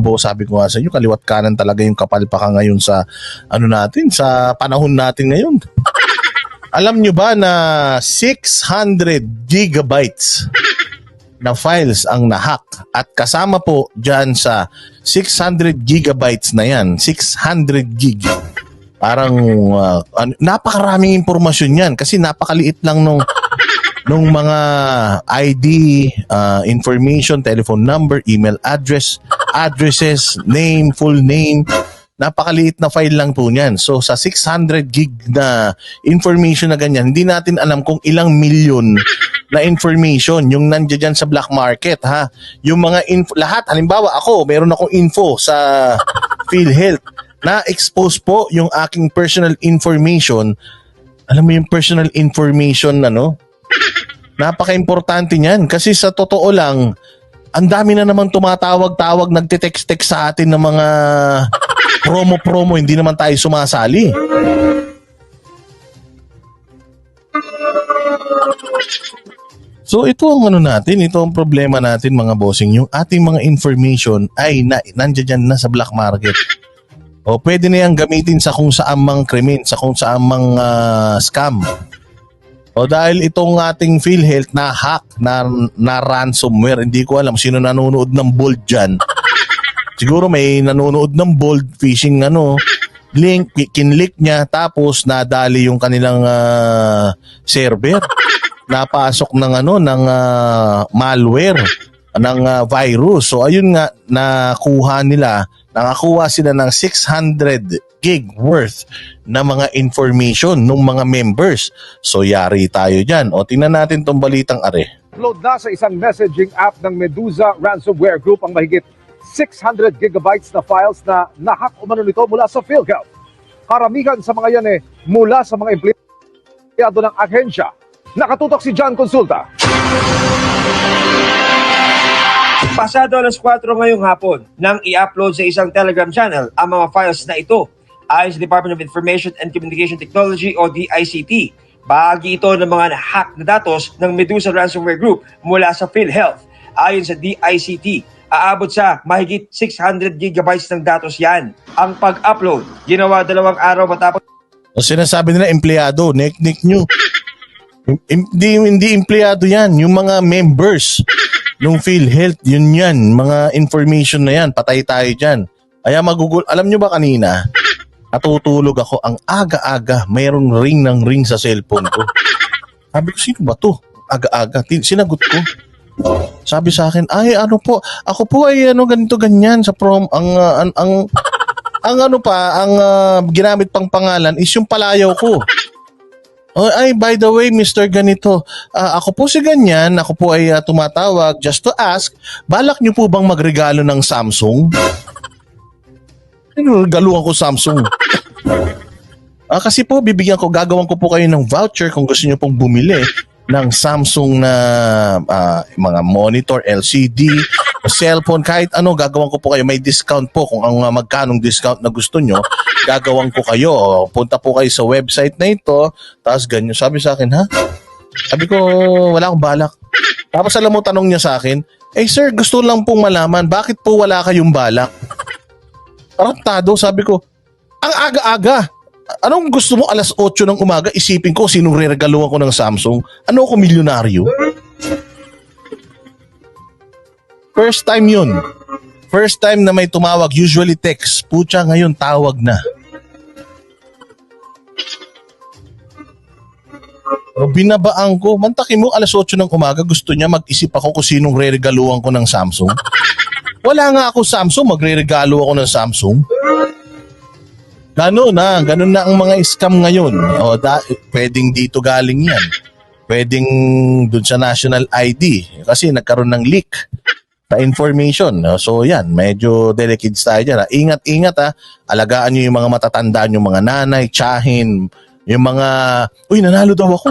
Bo, sabi ko nga sa inyo, kaliwat kanan talaga yung kapalpaka ngayon sa ano natin, sa panahon natin ngayon. Alam nyo ba na 600 gigabytes na files ang nahack at kasama po dyan sa 600 gigabytes na yan, 600 gig. Parang uh, napakaraming impormasyon yan kasi napakaliit lang nung nung mga ID, uh, information, telephone number, email address, addresses, name, full name. Napakaliit na file lang po niyan. So sa 600 gig na information na ganyan, hindi natin alam kung ilang milyon na information yung nandiyan sa black market ha. Yung mga info, lahat halimbawa ako, meron akong info sa PhilHealth na expose po yung aking personal information. Alam mo yung personal information ano? Napaka-importante niyan kasi sa totoo lang, ang dami na naman tumatawag-tawag, nagte-text-text sa atin ng mga promo-promo, hindi naman tayo sumasali. So ito ang ano natin, ito ang problema natin mga bossing, yung ating mga information ay na, nandiyan dyan na sa black market. O pwede na yan gamitin sa kung saan mang krimen, sa kung saan mang ah, scam. O dahil itong ating PhilHealth na hack, na, na ransomware, hindi ko alam sino nanonood ng bold dyan. Siguro may nanonood ng bold phishing ano, link, ki- kinlik niya, tapos nadali yung kanilang ah, server. Napasok ng ano, ng ah, malware, ng ah, virus. So ayun nga, nakuha nila, nakakuha sila ng 600 gig worth na mga information ng mga members. So yari tayo dyan. O tingnan natin tong balitang are. Upload na sa isang messaging app ng Medusa Ransomware Group ang mahigit 600 gigabytes na files na nahack umano nito mula sa PhilHealth. Karamihan sa mga yan eh mula sa mga empleyado ng ahensya. Nakatutok si John Consulta. Pasado alas 4 ngayong hapon nang i-upload sa isang Telegram channel ang mga files na ito ayon sa Department of Information and Communication Technology o DICT. Bahagi ito ng mga hack na datos ng Medusa Ransomware Group mula sa PhilHealth. Ayon sa DICT, aabot sa mahigit 600 gigabytes ng datos yan. Ang pag-upload, ginawa dalawang araw matapos O sinasabi nila empleyado, nek-nek nyo. Hindi, hindi empleyado yan. Yung mga members ng PhilHealth, yun yan. Mga information na yan. Patay tayo dyan. Kaya magugul... Alam nyo ba kanina, natutulog ako ang aga-aga, mayroong ring ng ring sa cellphone ko. Sabi ko, sino ba to? Aga-aga. Sinagot ko. Sabi sa akin, ay ano po, ako po ay ano ganito ganyan sa prom ang ah, ang, ang ang ano pa, ang ah, ginamit pang pangalan is yung palayaw ko. Oh, ay, by the way, Mr. Ganito, ah, ako po si ganyan, ako po ay ah, tumatawag just to ask, balak niyo po bang magregalo ng Samsung? Ano, regaluhan ko Samsung. Ah, kasi po, bibigyan ko, gagawan ko po kayo ng voucher kung gusto niyo pong bumili ng Samsung na ah, mga monitor, LCD, cellphone, kahit ano, gagawan ko po kayo. May discount po kung ang ah, magkanong discount na gusto nyo, gagawan ko kayo. Punta po kayo sa website na ito, tapos ganyan. Sabi sa akin, ha? Sabi ko, wala akong balak. Tapos alam mo, tanong niya sa akin, eh sir, gusto lang pong malaman, bakit po wala kayong balak? Tarantado, sabi ko, ang aga-aga. Anong gusto mo alas 8 ng umaga isipin ko sinong reregaluhan ko ng Samsung? Ano ako milyonaryo? First time yun. First time na may tumawag, usually text. Pucha, ngayon tawag na. O, binabaan ko. Mantakin mo, alas 8 ng umaga, gusto niya mag-isip ako kung sinong reregaluhan ko ng Samsung. Wala nga ako Samsung, magre-regalo ako ng Samsung. Ganun na, ganun na ang mga scam ngayon. O, da, pwedeng dito galing yan. Pwedeng dun sa national ID. Kasi nagkaroon ng leak sa information. So yan, medyo delicate tayo dyan. ha. Ingat-ingat ha. Alagaan nyo yung mga matatanda, yung mga nanay, tsahin, yung mga, uy, nanalo daw ako.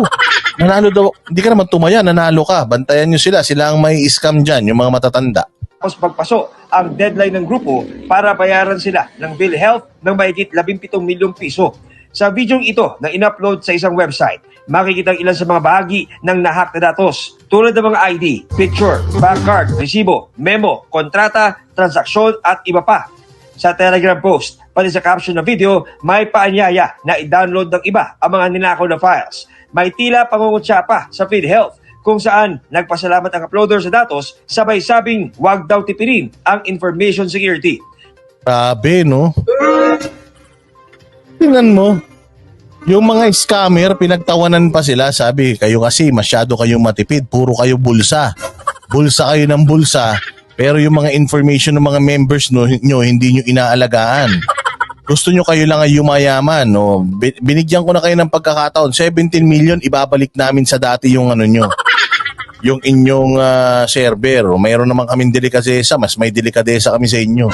Nanalo daw, hindi ka naman tumaya, nanalo ka. Bantayan nyo sila, sila ang may scam dyan, yung mga matatanda. Tapos pagpaso ang deadline ng grupo para bayaran sila ng PhilHealth ng mahigit 17 milyong piso. Sa videong ito na in-upload sa isang website, makikita ang ilan sa mga bahagi ng nahack na datos tulad ng mga ID, picture, bank card, resibo, memo, kontrata, transaksyon at iba pa. Sa Telegram post, pati sa caption ng video, may paanyaya na i-download ng iba ang mga ninakaw na files. May tila pangungutya pa sa PhilHealth kung saan nagpasalamat ang uploader sa datos sabay sabing wag daw tipirin ang information security. Grabe, no? Tingnan mo. Yung mga scammer, pinagtawanan pa sila. Sabi, kayo kasi masyado kayong matipid. Puro kayo bulsa. Bulsa kayo ng bulsa. Pero yung mga information ng mga members no, nyo, hindi nyo inaalagaan. Gusto nyo kayo lang ay yumayaman. No? Bi- Binigyan ko na kayo ng pagkakataon. 17 million, ibabalik namin sa dati yung ano nyo. Yung inyong ah, server. Mayroon naman kaming delikadesa. Mas may delikadesa kami sa inyo.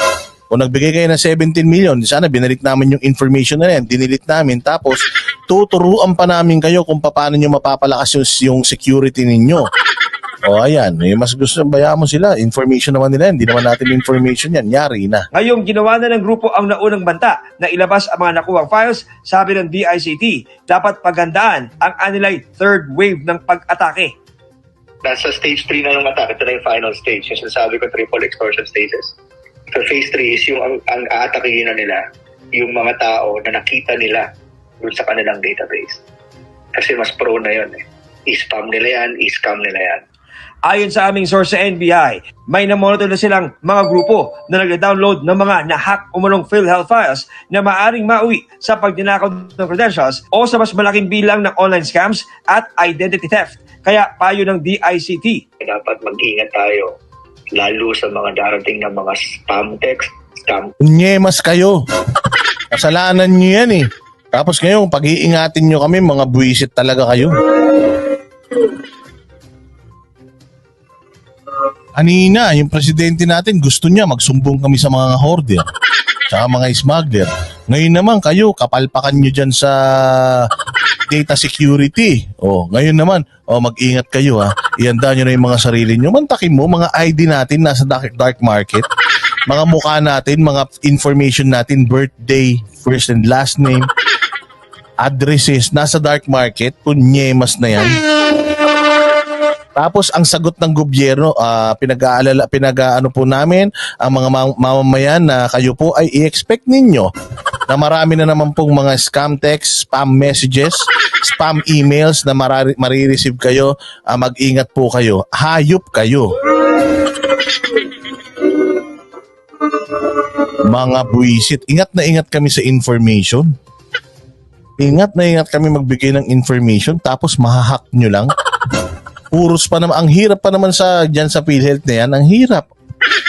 Kung nagbigay kayo ng 17 million, sana binalik namin yung information na yan, dinilit namin, tapos tuturuan pa namin kayo kung paano nyo mapapalakas yung, yung security ninyo. O ayan, eh, mas gusto bayaan mo sila, information naman nila hindi naman natin information yan, yari na. Ngayong ginawa na ng grupo ang naunang banta na ilabas ang mga nakuwang files, sabi ng DICT, dapat pagandaan ang anilay third wave ng pag-atake. Nasa stage 3 na ng attack. Ito na yung final stage. Yung sinasabi ko, triple extortion stages. So phase 3 is yung ang, ang aatakihin na nila yung mga tao na nakita nila dun sa kanilang database. Kasi mas pro na yun eh. I-spam nila yan, i-scam nila yan. Ayon sa aming source sa NBI, may namonitor na silang mga grupo na nag-download ng mga na-hack umunong PhilHealth files na maaring mauwi sa pagdinakaw ng credentials o sa mas malaking bilang ng online scams at identity theft. Kaya payo ng DICT, Dapat mag-ingat tayo lalo sa mga darating na mga spam text, scam Unyemas kayo. Kasalanan nyo yan eh. Tapos ngayon, pag-iingatin nyo kami, mga buwisit talaga kayo. Kanina, yung presidente natin, gusto niya magsumbong kami sa mga hoarder. Tsaka mga smuggler. Ngayon naman kayo, kapalpakan nyo dyan sa data security. Oh, ngayon naman, oh, mag-ingat kayo ha. Ihanda nyo na yung mga sarili nyo. Mantakin mo, mga ID natin nasa dark, dark market. Mga mukha natin, mga information natin, birthday, first and last name, addresses, nasa dark market, punyemas na yan. Tapos ang sagot ng gobyerno, ah, pinag-aalala, pinag-ano po namin ang mga ma- mamamayan na kayo po ay i-expect ninyo na marami na naman pong mga scam text, spam messages, spam emails na marari- marireceive kayo. Ah, mag-ingat po kayo. Hayop kayo. Mga buwisit. Ingat na ingat kami sa information. Ingat na ingat kami magbigay ng information tapos mahahack nyo lang. Puros pa naman. Ang hirap pa naman sa dyan sa PhilHealth na yan. Ang hirap.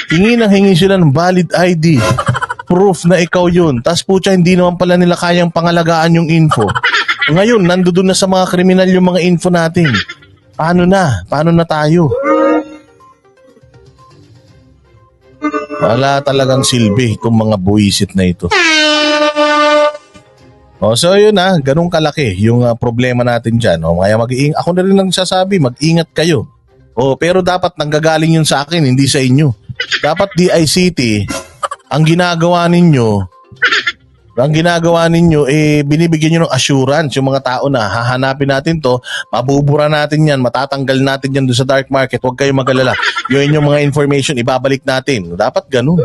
Hingi ng hingi sila ng valid ID. Proof na ikaw yun. Tapos putya, hindi naman pala nila kayang pangalagaan yung info. Ngayon, nandoon na sa mga kriminal yung mga info natin. Paano na? Paano na tayo? Wala talagang silbi itong mga buwisit na ito. O, so yun na, ganun kalaki yung ah, problema natin dyan. O, kaya mag ako na rin lang sasabi, mag-ingat kayo. O, pero dapat nanggagaling yun sa akin, hindi sa inyo. Dapat DICT, ang ginagawa ninyo, ang ginagawa ninyo, eh, binibigyan nyo ng assurance yung mga tao na hahanapin natin to, mabubura natin yan, matatanggal natin yan doon sa dark market, huwag kayong magalala. Yung inyong mga information, ibabalik natin. Dapat ganun.